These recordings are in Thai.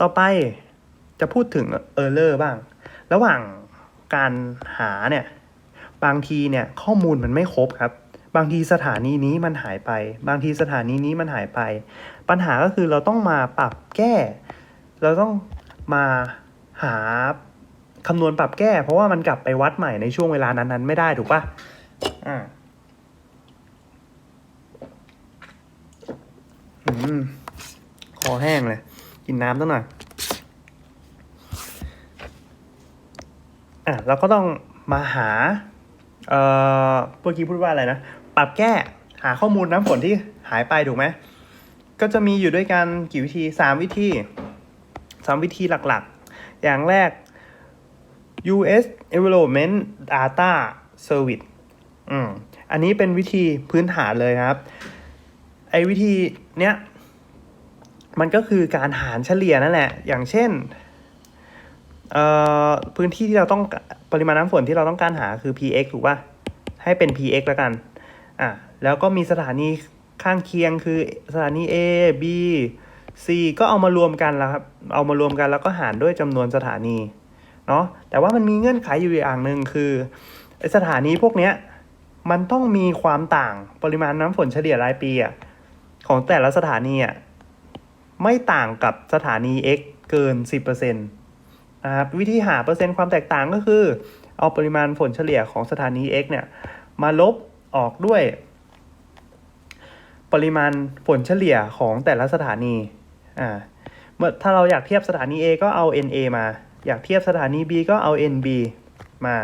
ต่อไปจะพูดถึง Error บ้าง ระหว่างการหาเนี่ย บางทีเนี่ยข้อมูลมันไม่ครบครับ บางทีสถานีนี้มันหายไป บางทีสถานีนี้มันหายไป ปัญหาก็คือเราต้องมาปรับแก้ เราต้องมาหาคำนวณปรับแก้ เพราะว่ามันกลับไปวัดใหม่ในช่วงเวลานั้นๆ ไม่ได้ถูกปะอ่าอืมคอแห้งเลย กินน้ำตั้งหน่อย อะเราก็ต้องมาหา เอ่อเมื่อกี้พูดว่าอะไรนะ ปรับแก้หาข้อมูลน้ำฝนที่หายไปถูกไหม ก็จะมีอยู่ด้วยกันกี่วิธีสามวิธีสามวิธีหลักๆ อย่างแรก US Environment Data Service อืม อันนี้เป็นวิธีพื้นฐานเลยครับ ไอ้วิธีเนี้ย มันก็คือการหารเฉลี่ยนั่นแหละ อย่างเช่นพื้นที่ที่เราต้องปริมาณน้ำฝนที่เราต้องการหาคือ px ถูกป่ะ ให้เป็น px แล้วกัน อะ แล้วก็มีสถานีข้างเคียงคือสถานี A B C ก็เอามารวมกันแล้วครับ เอามารวมกันแล้วก็หารด้วยจำนวนสถานี เนาะ แต่ว่ามันมีเงื่อนไขอยู่อย่างหนึ่งคือสถานีพวกเนี้ย มันต้องมีความต่างปริมาณน้ำฝนเฉลี่ยรายปีอะของแต่ละสถานีอะ ไม่ต่างกับสถานี x เกิน 10%นะครับวิธีหาเปอร์เซ็นต์ความแตกต่างก็คือ เอาปริมาณฝนเฉลี่ยของสถานี x เนี่ย มาลบออกด้วย ปริมาณฝนเฉลี่ยของแต่ละสถานีอ่าเมื่อถ้าเราอยากเทียบสถานี A ก็เอา NA มา อยากเทียบสถานี B ก็เอา NB มา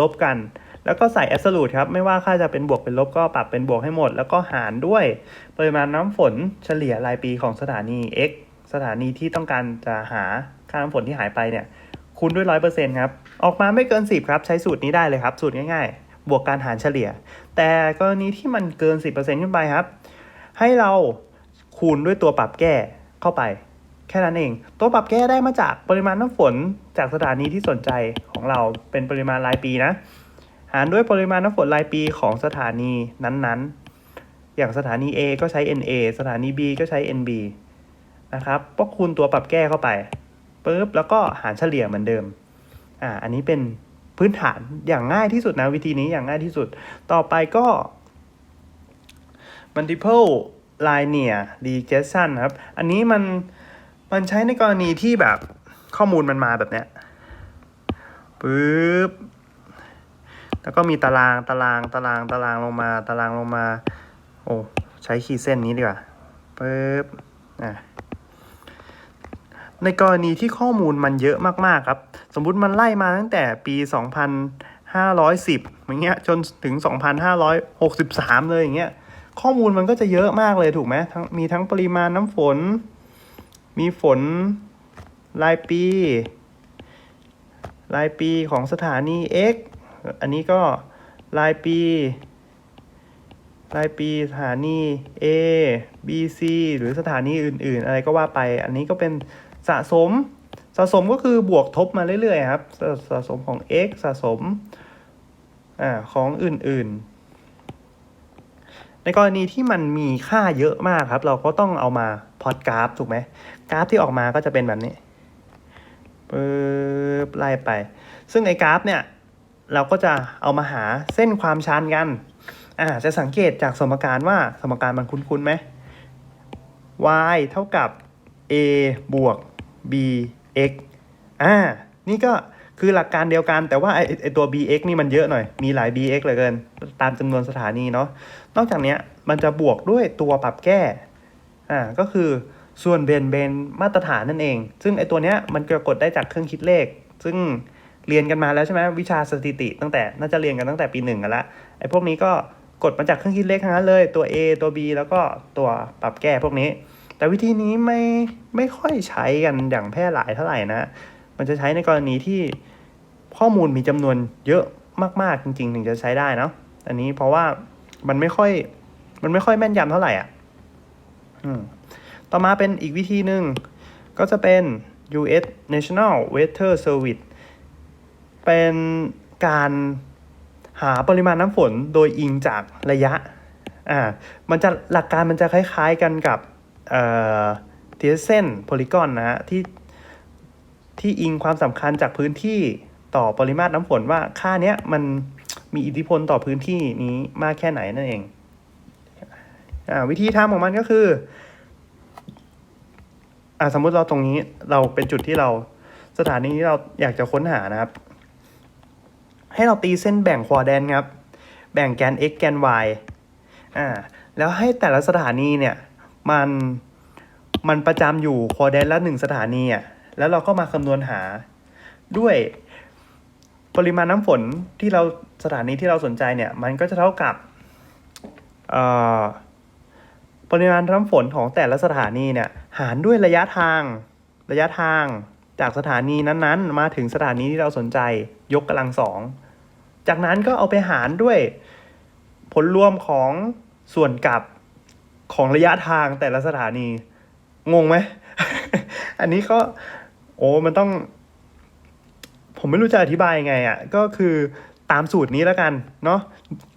ลบกัน แล้วก็ใส่ absolute ครับ ไม่ว่าค่าจะเป็นบวกเป็นลบก็ปรับเป็นบวกให้หมด แล้วก็หารด้วยปริมาณน้ำฝนเฉลี่ยรายปีของสถานี x สถานีที่ต้องการจะหาค่าน้ำฝนที่หายไปเนี่ยคูณด้วยร้อยเปอร์เซ็นต์ครับ ออกมาไม่เกินสิบครับ ใช้สูตรนี้ได้เลยครับ สูตรง่ายๆ บวกการหารเฉลี่ย แต่กรณีที่มันเกินสิบเปอร์เซ็นต์ขึ้นไปครับ ให้เราคูณด้วยตัวปรับแก้เข้าไป แค่นั้นเอง ตัวปรับแก้ได้มาจากปริมาณน้ำฝนจากสถานีที่สนใจของเราเป็นปริมาณรายปีนะ หารด้วยปริมาณน้ำฝนรายปีของสถานีนั้นๆ อย่างสถานี A ก็ใช้ NA สถานี B ก็ใช้ NB นะครับก็คูณตัวปรับแก้เข้าไปปุ๊บแล้วก็หารเฉลี่ยเหมือนเดิม อ่า อันนี้เป็นพื้นฐานอย่างง่ายที่สุดนะวิธีนี้อย่างง่ายที่สุด ต่อไปก็ multiple linear regression ครับ อันนี้มันมันใช้ในกรณีที่แบบข้อมูลมันมาแบบเนี้ยปุ๊บ แล้วก็มีตารางตารางตารางตารางลงมา ตารางลงมา โอ้ใช้ขีดเส้นนี้ดีกว่าปุ๊บอะในกรณีที่ข้อมูลมันเยอะมากๆครับ สมมุติมันไล่มาตั้งแต่ปี 2510อย่างเงี้ยจนถึง 2563 เลยอย่างเงี้ยข้อมูลมันก็จะเยอะมากเลยถูกไหมทั้งมีทั้งปริมาณน้ำฝน มีฝนรายปี รายปีของสถานี X อันนี้ก็รายปี รายปีสถานี A B C หรือสถานีอื่น ๆ อะไรก็ว่าไป อันนี้ก็เป็นสะสม สะสมก็คือบวกทบมาเรื่อย ๆ ครับ สะสะสมของ x สะสมอ่าของอื่น ๆ ในกรณีที่มันมีค่าเยอะมากครับ เราก็ต้องเอามาพอดกราฟถูกไหมกราฟที่ออกมาก็จะเป็นแบบนี้ปึ๊บไล่ไป ซึ่งไอ้กราฟเนี่ย เราก็จะเอามาหาเส้นความชันกันอ่าจะสังเกตจากสมการว่าสมการมันคุ้นๆไหม y เท่ากับ a บวก b x อ่า นี่ก็คือหลักการเดียวกันแต่ว่าไอไอตัว bx นี่มันเยอะหน่อย มีหลาย bx เหลือเกิน ตามจำนวนสถานีเนาะ นอกจากนี้มันจะบวกด้วยตัวปรับแก้ อ่า ก็คือส่วนเบนเบนมาตรฐานนั่นเอง ซึ่งไอตัวเนี้ยมันจะกดได้จากเครื่องคิดเลข ซึ่ง เรียนกันมาแล้วใช่ไหมวิชาสถิติ ตั้งแต่น่าจะเรียนกันตั้งแต่ปีหนึ่งกันละไอพวกนี้ก็กดมาจากเครื่องคิดเลขทั้งนั้นเลยตัว a ตัว b แล้วก็ตัวปรับแก้พวกนี้ แต่วิธีนี้ไม่ไม่ค่อยใช้กันอย่างแพร่หลายเท่าไหร่นะ มันจะใช้ในกรณีที่ข้อมูลมีจำนวนเยอะมากๆจริงๆ ถึงจะใช้ได้เนาะอันนี้เพราะว่ามันไม่ค่อยมันไม่ค่อยแม่นยำเท่าไหร่อะอืมต่อมาเป็นอีกวิธีหนึ่งก็จะเป็น US National Weather Service เป็นการหาปริมาณน้ำฝนโดยอิงจากระยะอ่ามันจะหลักการมันจะคล้ายๆกันกับเอ่อเทเซนโพลิกอนนะฮะที่ที่อิงความสำคัญจากพื้นที่ต่อปริมาตรน้ำฝนว่าค่าเนี้ยมันมีอิทธิพลต่อพื้นที่นี้มากแค่ไหนนั่นเองอ่าวิธีทำของมันก็คืออ่าสมมุติเราตรงนี้เราเป็นจุดที่เราสถานีที่เราอยากจะค้นหานะครับ ให้เราตีเส้นแบ่งควอแดนครับ แบ่งแกน x แกน y อ่า แล้วให้แต่ละสถานีเนี่ย มัน มันประจำอยู่ควอแดนละหนึ่งสถานีอะ แล้วเราก็มาคำนวณหา ด้วยปริมาณน้ำฝนที่เราสถานีที่เราสนใจเนี่ย มันก็จะเท่ากับเอ่อปริมาณน้ำฝนของแต่ละสถานีเนี่ย หารด้วยระยะทาง ระยะทาง จากสถานีนั้นๆ มาถึงสถานีที่เราสนใจยกกำลังสอง จากนั้นก็เอาไปหารด้วย ผลรวมของส่วนกลับของระยะทางแต่ละสถานี งงไหม อันนี้ก็ โอ้ มันต้อง ผมไม่รู้จะอธิบายยังไงอะ่ะ ก็คือตามสูตรนี้แล้วกัน เนาะ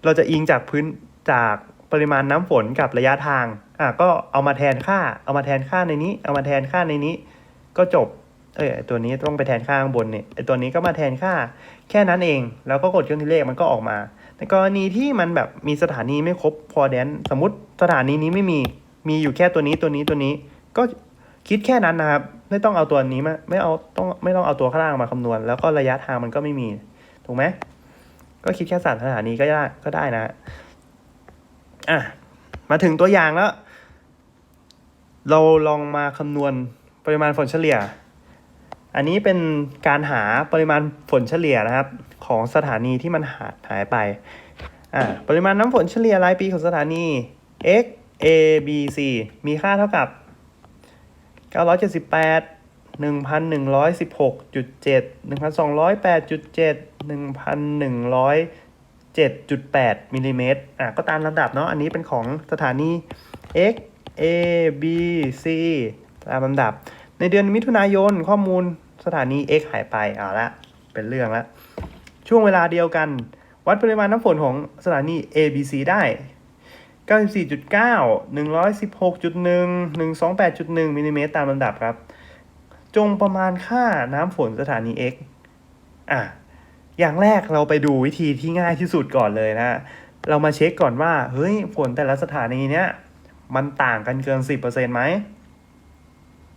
เราจะอิงจากพื้นจากปริมาณน้ำฝนกับระยะทาง อะ ก็เอามาแทนค่า เอามาแทนค่าในนี้ เอามาแทนค่าในนี้ ก็จบ เออตัวนี้ต้องไปแทนค่าข้างบนเนี่ยไอตัวนี้ก็มาแทนค่าแค่นั้นเอง แล้วก็กดเครื่องคิดเลขมันก็ออกมาในกรณีที่มันแบบมีสถานีไม่ครบพอแดนสมมติสถานีนี้ไม่มีมีอยู่แค่ตัวนี้ตัวนี้ตัวนี้ ก็คิดแค่นั้นนะครับ ไม่ต้องเอาตัวนี้มาไม่เอาต้องไม่ต้องเอาตัวข้างล่างมาคำนวณ แล้วก็ระยะทางมันก็ไม่มี ถูกไหมก็คิดแค่สามสถานีก็ได้ก็ได้นะอะมาถึงตัวอย่างแล้ว เราลองมาคำนวณปริมาณฝนเฉลี่ย อันนี้เป็นการหาปริมาณฝนเฉลี่ยนะครับ ของสถานีที่มันหายหายไปอ่าปริมาณน้ำฝนเฉลี่ยรายปีของสถานี x a b c มีค่าเท่ากับ 978 1,116.7 1,208.7 1,107.8มิลลิเมตรอะก็ตามลำดับเนาะอันนี้เป็นของสถานี x a b c ตามลำดับ ในเดือนมิถุนายนข้อมูล สถานี X หายไปเอาละเป็นเรื่องละช่วงเวลาเดียวกัน วัดปริมาณน้ำฝนของสถานี A B C ได้ 94.9 116.1 128.1มิลลิเมตรตามลำดับครับ จงประมาณค่าน้ำฝนสถานี X อะอย่างแรกเราไปดูวิธีที่ง่ายที่สุดก่อนเลยนะ เรามาเช็คก่อนว่า เฮ้ย ฝนแต่ละสถานีเนี้ยมันต่างกันเกิน 10%ไหม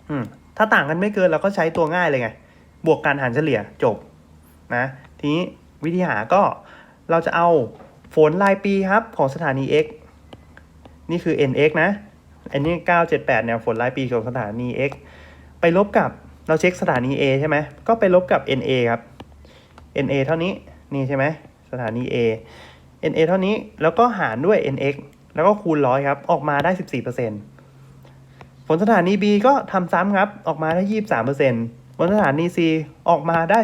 อืม ถ้าต่างกันไม่เกินเราก็ใช้ตัวง่ายเลยไง บวกการหารเฉลี่ยจบนะทีนี้วิธีหาก็เราจะเอาฝนรายปีครับของสถานี x นี่คือ nx นะ อันนี้ 978เนี่ยฝนรายปีของสถานี x ไปลบกับเราเช็คสถานี a ใช่ไหมก็ไปลบกับ na ครับ na เท่านี้นี่ใช่ไหมสถานี a na เท่านี้แล้วก็หารด้วย nx แล้วก็คูณร้อยครับ ออกมาได้ 14% ผลสถานี B ก็ทำซ้ำครับออกมาได้23%ผลสถานี C ออกมาได้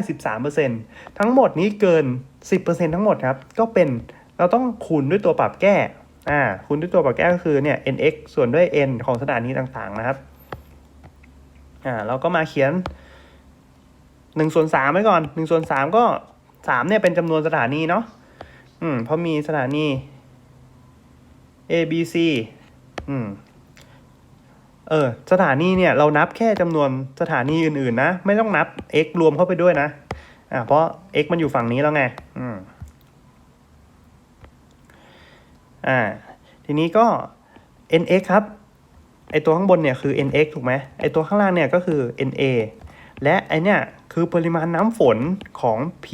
13%ทั้งหมดนี้เกิน10%ทั้งหมดครับ ก็เป็นเราต้องคูณด้วยตัวปรับแก้อ่าคูณด้วยตัวปรับแก้ก็คือเนี่ย nx ส่วนด้วย n ของสถานีต่างๆนะครับอ่าเราก็มาเขียน1ส่วน3ไว้ก่อน1ส่วน3ก็3เนี่ยเป็นจำนวนสถานีเนาะอืมเพราะมีสถานี A B C อืม เออสถานีเนี่ยเรานับแค่จำนวนสถานีอื่นๆนะ ไม่ต้องนับ x รวมเข้าไปด้วยนะอ่าเพราะ x มันอยู่ฝั่งนี้แล้วไงอืมอ่าทีนี้ก็ nx ครับไอตัวข้างบนเนี่ยคือ nx ถูกไหมไอตัวข้างล่างเนี่ยก็คือ na และไอเนี่ยคือปริมาณน้ำฝนของ p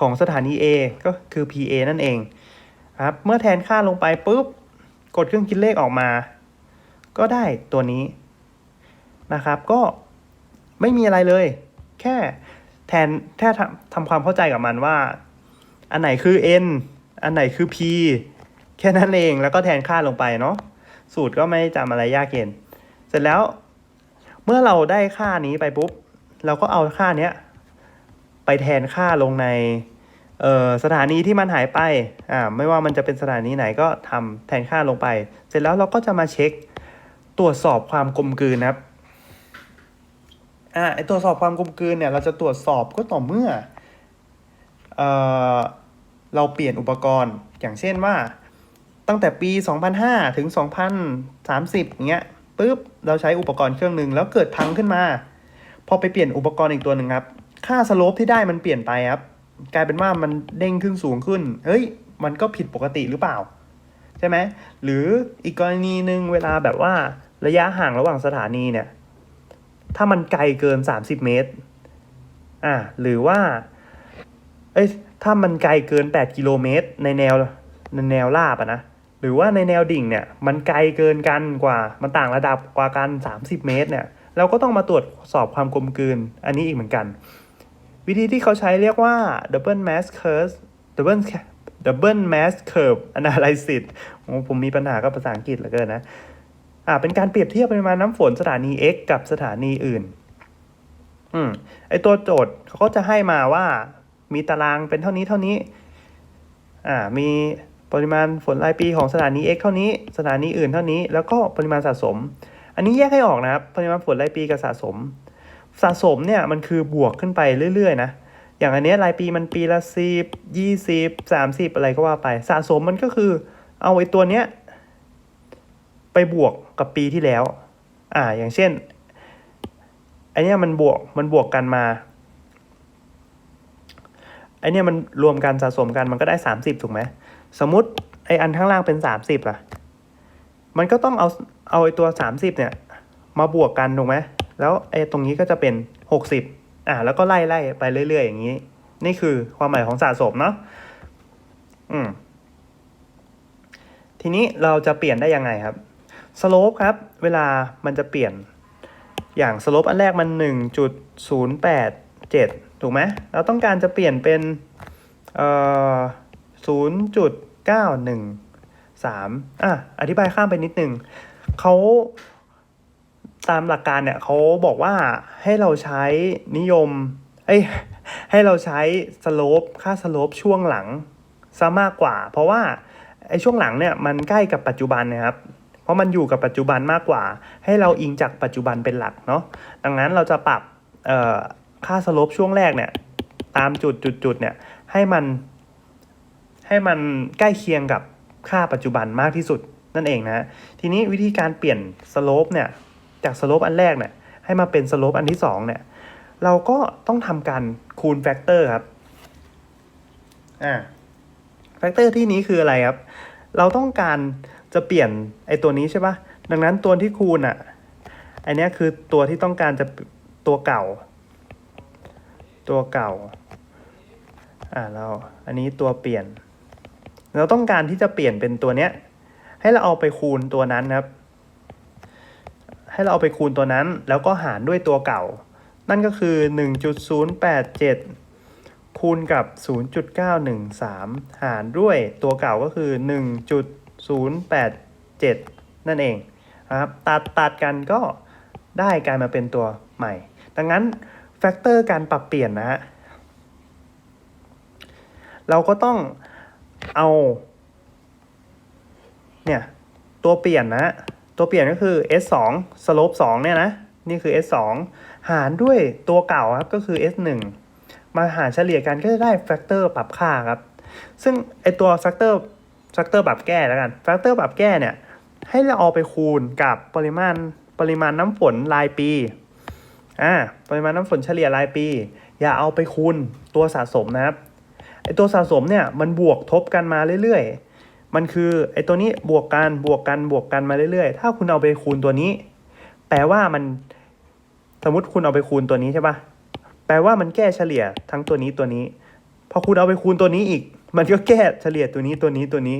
ของสถานี A ก็คือ pa นั่นเองครับเมื่อแทนค่าลงไปปุ๊บ กดเครื่องคิดเลขออกมา ก็ได้ตัวนี้นะครับ ก็ไม่มีอะไรเลย แค่แทนแค่ทำทำความเข้าใจกับมันว่า อันไหนคือ n อันไหนคือ p แค่นั้นเองแล้วก็แทนค่าลงไปเนาะสูตรก็ไม่จำอะไรยากเย็นเสร็จแล้วเมื่อเราได้ค่านี้ไปปุ๊บ เราก็เอาค่าเนี้ยไปแทนค่าลงในสถานีที่มันหายไปอ่าไม่ว่ามันจะเป็นสถานีไหนก็ทำแทนค่าลงไป เสร็จแล้วเราก็จะมาเช็ค ตรวจสอบความกลมกลืนนะครับอ่าไอตรวจสอบความกลมกลืนเนี่ยเราจะตรวจสอบก็ต่อเมื่อเอ่อเราเปลี่ยนอุปกรณ์อย่างเช่นว่า ตั้งแต่ปี 2005 ถึง 2030อย่างเงี้ยปุ๊บเราใช้อุปกรณ์เครื่องหนึ่งแล้วเกิดพังขึ้นมา พอไปเปลี่ยนอุปกรณ์อีกตัวหนึ่งครับ ค่าสโลปที่ได้มันเปลี่ยนไปครับ กลายเป็นว่ามันเด้งขึ้นสูงขึ้น เฮ้ย มันก็ผิดปกติหรือเปล่า ช่ไหมหรืออีกกรณีหนึ่งเวลาแบบว่าระยะห่างระหว่างสถานีเนี่ย ถ้ามันไกลเกิน 30 เมตร อ่าหรือว่า เอ้ยถ้ามันไกลเกิน 8 กิโลเมตร ในแนวในแนวราบอะนะหรือว่าในแนวดิ่งเนี่ย มันไกลเกินกันกว่า มันต่างระดับกว่ากัน 30 เมตร เนี่ย เราก็ต้องมาตรวจสอบความกลมกลืน อันนี้อีกเหมือนกัน วิธีที่เขาใช้เรียกว่า double mass curve double double mass curve analysis โอ้ผมมีปัญหากับภาษาอังกฤษเหลือเกินนะ อ่า เป็นการเปรียบเทียบปริมาณน้ำฝนสถานี x กับสถานีอื่น อืม ไอตัวโจทย์เขาก็จะให้มาว่า มีตารางเป็นเท่านี้เท่านี้ อ่า มีปริมาณฝนรายปีของสถานี x เท่านี้ สถานีอื่นเท่านี้ แล้วก็ปริมาณสะสม อันนี้แยกให้ออกนะครับ ปริมาณฝนรายปีกับสะสม สะสมเนี่ยมันคือบวกขึ้นไปเรื่อยๆนะ อย่างอันเนี้ยรายปีมันปีละสิบยี่สิบสามสิบอะไรก็ว่าไป สะสมมันก็คือ เอาไอ้ตัวเนี้ย ไปบวกกับปีที่แล้ว อ่า อย่างเช่นไอเนี้ยมันบวกมันบวกกันมาไอเนี้ยมันรวมกันสะสมกันมันก็ได้สามสิบถูกไหมสมมติไออันข้างล่างเป็นสามสิบล่ะ มันก็ต้องเอาเอาไอตัวสามสิบเนี่ย มาบวกกันถูกไหมแล้วไอตรงนี้ก็จะเป็นหกสิบ อ่าแล้วก็ไล่ไล่ไปเรื่อยๆอย่างนี้ นี่คือความหมายของสะสมเนาะอืมทีนี้เราจะเปลี่ยนได้ยังไงครับสโลปครับ เวลามันจะเปลี่ยน อย่างสโลปอันแรกมันหนึ่งจุดศูนย์แปดเจ็ดถูกไหมเราต้องการจะเปลี่ยนเป็นเอ่อศูนย์จุดเก้าหนึ่งสามอะอธิบายข้ามไปนิดนึงเขา ตามหลักการเนี่ยเขาบอกว่าให้เราใช้นิยมเอ้ยให้เราใช้สโลปค่าสโลปช่วงหลังซะมากกว่า เพราะว่าไอ้ช่วงหลังเนี่ยมันใกล้กับปัจจุบันนะครับ เพราะมันอยู่กับปัจจุบันมากกว่า ให้เราอิงจากปัจจุบันเป็นหลักเนาะดังนั้นเราจะปรับค่าสโลปช่วงแรกเนี่ยตามจุดจุดจุดเนี่ยให้มันให้มันใกล้เคียงกับค่าปัจจุบันมากที่สุดนั่นเองนะทีนี้วิธีการเปลี่ยนสโลปเนี่ย จากสโลปอันแรกเนี่ยให้มาเป็นสโลปอันที่สองเนี่ยเราก็ต้องทำการคูณแฟกเตอร์ครับอ่าแฟกเตอร์ที่นี้คืออะไรครับ เราต้องการจะเปลี่ยนไอตัวนี้ใช่ปะดังนั้นตัวที่คูณอะอันเนี้ยคือตัวที่ต้องการจะตัวเก่า ตัวเก่าอ่าเราอันนี้ตัวเปลี่ยน เราต้องการที่จะเปลี่ยนเป็นตัวเนี้ยให้เราเอาไปคูณตัวนั้นครับ ให้เราเอาไปคูณตัวนั้น แล้วก็หารด้วยตัวเก่า นั่นก็คือ 1.087 คูณกับ 0.913 หารด้วยตัวเก่าก็คือ 1.087 นั่นเองนะครับตัดตัดกันก็ได้กลายมาเป็นตัวใหม่ ดังนั้นแฟกเตอร์การปรับเปลี่ยนนะฮะเราก็ต้องเอาเนี่ยตัวเปลี่ยนนะ ตัวเปลี่ยนก็คือ s 2 slope 2เนี่ยนะ นี่คือ s 2หารด้วยตัวเก่าครับก็คือ s 1มาหารเฉลี่ยกันก็จะได้แฟกเตอร์ปรับค่าครับ ซึ่งไอตัวแฟกเตอร์แฟกเตอร์ปรับแก้แล้วกันแฟกเตอร์ปรับแก้เนี่ย ให้เราเอาไปคูณกับปริมาณปริมาณน้ำฝนรายปีอ่าปริมาณน้ำฝนเฉลี่ยรายปี อย่าเอาไปคูณตัวสะสมนะครับไอตัวสะสมเนี่ยมันบวกทบกันมาเรื่อยๆ มันคือไอตัวนี้บวกกันบวกกันบวกกันมาเรื่อยๆ ถ้าคุณเอาไปคูณตัวนี้ แปลว่ามันสมมติคุณเอาไปคูณตัวนี้ใช่ปะแปลว่ามันแก้เฉลี่ยทั้งตัวนี้ตัวนี้ พอคุณเอาไปคูณตัวนี้อีก มันก็แก้เฉลี่ยตัวนี้ตัวนี้ตัวนี้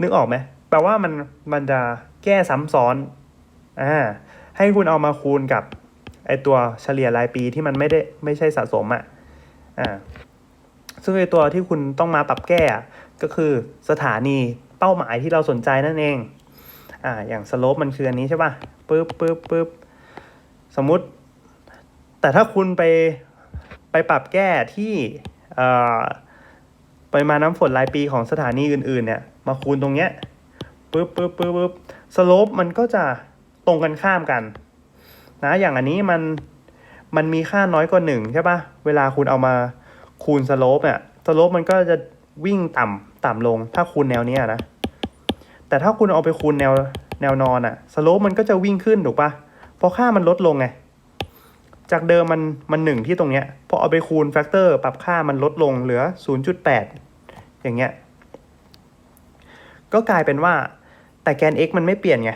นึกออกไหมแปลว่ามันมันจะแก้ซ้ำซ้อนอ่าให้คุณเอามาคูณกับไอตัวเฉลี่ยรายปีที่มันไม่ได้ไม่ใช่สะสมอะ่ะอ่าซึ่งไอตัวที่คุณต้องมาปรับแก้อะ ก็คือสถานีเป้าหมายที่เราสนใจนั่นเองอ่าอย่างสโลปมันคืออันนี้ใช่ปะปึ๊บปึ๊บปึ๊บสมมุติ แต่ถ้าคุณไปไปปรับแก้ที่เอ่อปริมาณน้ำฝนรายปีของสถานีอื่นๆเนี่ยมาคูณตรงเนี้ยปึ๊บปึ๊บปึ๊บปึ๊บสโลปมันก็จะตรงกันข้ามกันนะอย่างอันนี้มันมันมีค่าน้อยกว่าหนึ่งใช่ป่ะเวลาคุณเอามาคูณสโลปเนี่ยสโลปมันก็จะ วิ่งต่ำต่ำลง ถ้าคูณแนวเนี้ยนะ แต่ถ้าคุณเอาไปคูณแนวแนวนอนอะสโลปมันก็จะวิ่งขึ้นถูกปะเพราะค่ามันลดลงไง จากเดิมมันมันหนึ่งที่ตรงเนี้ยพอเอาไปคูณแฟกเตอร์ปรับค่ามันลดลงเหลือ 0.8 อย่างเงี้ย ก็กลายเป็นว่า แต่แกน x มันไม่เปลี่ยนไง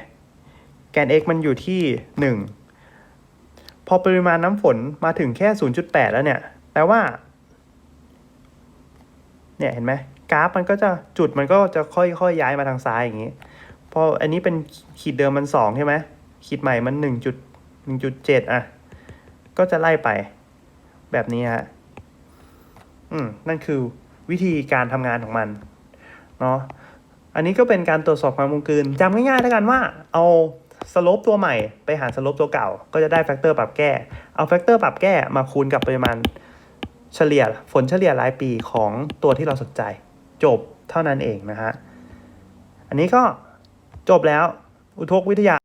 แกน x มันอยู่ที่ 1 พอปริมาณน้ำฝนมาถึงแค่ 0.8 แล้วเนี่ย แปลว่า เนี่ยเห็นไหมกราฟมันก็จะจุดมันก็จะค่อยๆย้ายมาทางซ้ายอย่างนี้พออันนี้เป็นขีดเดิมมันสองใช่ไหมขีดใหม่มันหนึ่งจุดหนึ่งจุดเจ็ดอะ ก็จะไล่ไป แบบนี้ฮะอืมนั่นคือวิธีการทำงานของมันเนาะอันนี้ก็เป็นการตรวจสอบความกลมกลืนจำง่ายๆแล้วกันว่า เอาสโลปตัวใหม่ไปหารสโลปตัวเก่า ก็จะได้แฟกเตอร์ปรับแก้ เอาแฟกเตอร์ปรับแก้มาคูณกับปริมาณ เฉลี่ยฝนเฉลี่ยรายปีของตัวที่เราสนใจ จบเท่านั้นเองนะฮะ อันนี้ก็จบแล้วอุทกวิทยา